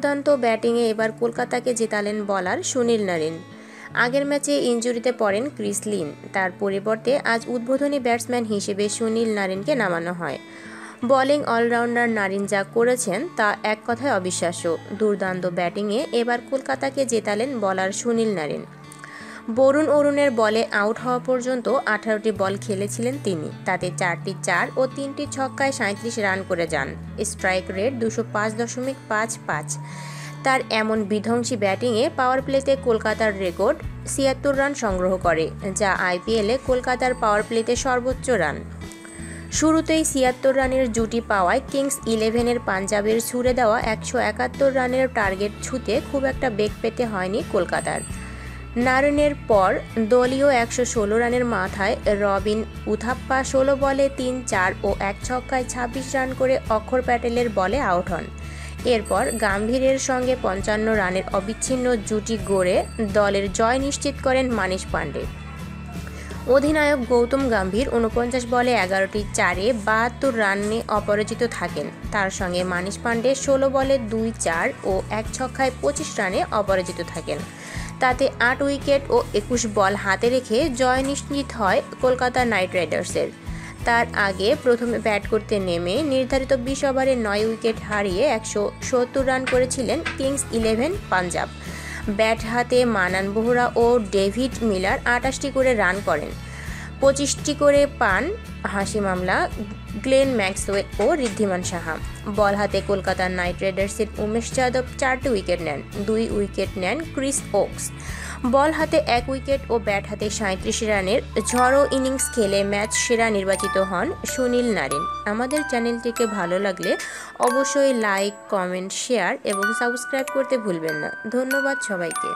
দুর্দান্ত ব্যাটিংয়ে এবার কলকাতাকে জেতালেন বলার সুনীল নারিন। আগের ম্যাচে ইঞ্জুরিতে পড়েন ক্রিস লিন। তার পরিবর্তে আজ উদ্বোধনী ব্যাটসম্যান হিসেবে সুনীল নারিনকে নামানো হয়। বলিং অলরাউন্ডার নারিন যা করেছেন তা এক কথায় অবিশ্বাস্য। দুর্দান্ত ব্যাটিংয়ে এবার কলকাতাকে জেতালেন বলার সুনীল নারিন। বরুণ অরুণের বলে আউট হওয়া পর্যন্ত আঠারোটি বল খেলেছিলেন তিনি। তাতে চারটি চার ও তিনটি ছক্কায় সাঁত্রিশ রান করে যান। স্ট্রাইক রেট দুশো পাঁচ দশমিক পাঁচ পাঁচ। তার এমন বিধ্বংসী ব্যাটিংয়ে পাওয়ার প্লেতে কলকাতার রেকর্ড ছিয়াত্তর রান সংগ্রহ করে, যা আইপিএলে কলকাতার পাওয়ার প্লেতে সর্বোচ্চ রান। শুরুতেই ছিয়াত্তর রানের জুটি পাওয়ায় কিংস ইলেভেনের পাঞ্জাবের ছুড়ে দেওয়া একশো একাত্তর রানের টার্গেট ছুতে খুব একটা বেগ পেতে হয়নি কলকাতার। নারায়ণের পর দলীয় একশো ষোলো রানের মাথায় রবিন উথাপ্পা ষোলো বলে তিন চার ও এক ছক্কায় ছাব্বিশ রান করে অক্ষর প্যাটেলের বলে আউট হন। এরপর গাম্ভীরের সঙ্গে পঞ্চান্ন রানের অবিচ্ছিন্ন জুটি গড়ে দলের জয় নিশ্চিত করেন মানিশ পাণ্ডে অধিনায়ক গৌতম গম্ভীর উনপঞ্চাশ বলে এগারোটি চারে বাহাত্তর রানে অপরাজিত থাকেন। তার সঙ্গে মানিশ পাণ্ডে ষোলো বলে দুই চার ও এক ছক্কায় পঁচিশ রানে অপরাজিত থাকেন। তাতে আট উইকেট ও একুশ বল হাতে রেখে জয় নিশ্চিত হয় কলকাতা নাইট রাইডার্সের। তার আগে প্রথমে ব্যাট করতে নেমে নির্ধারিত বিশ ওভারে নয় উইকেট হারিয়ে একশো সত্তর রান করেছিলেন কিংস ইলেভেন পাঞ্জাব। ব্যাট হাতে মানান বোহরা ও ডেভিড মিলার আটাশটি করে রান করেন। পঁচিশটি করে পান হাসি মামলা, গ্লেন ম্যাক্সওয়েল ও ঋদ্ধিমান সাহা। বল হাতে কলকাতার নাইট রাইডার্সের উমেশ যাদব চারটি উইকেট নেন, দুই উইকেট নেন ক্রিস ওকস। বল হাতে এক উইকেট ও ব্যাট হাতে সাঁত্রিশ রানের ঝড়ো ইনিংস খেলে ম্যাচ সেরা নির্বাচিত হন সুনীল নারিন। আমাদের চ্যানেলটিকে ভালো লাগলে অবশ্যই লাইক, কমেন্ট, শেয়ার এবং সাবস্ক্রাইব করতে ভুলবেন না। ধন্যবাদ সবাইকে।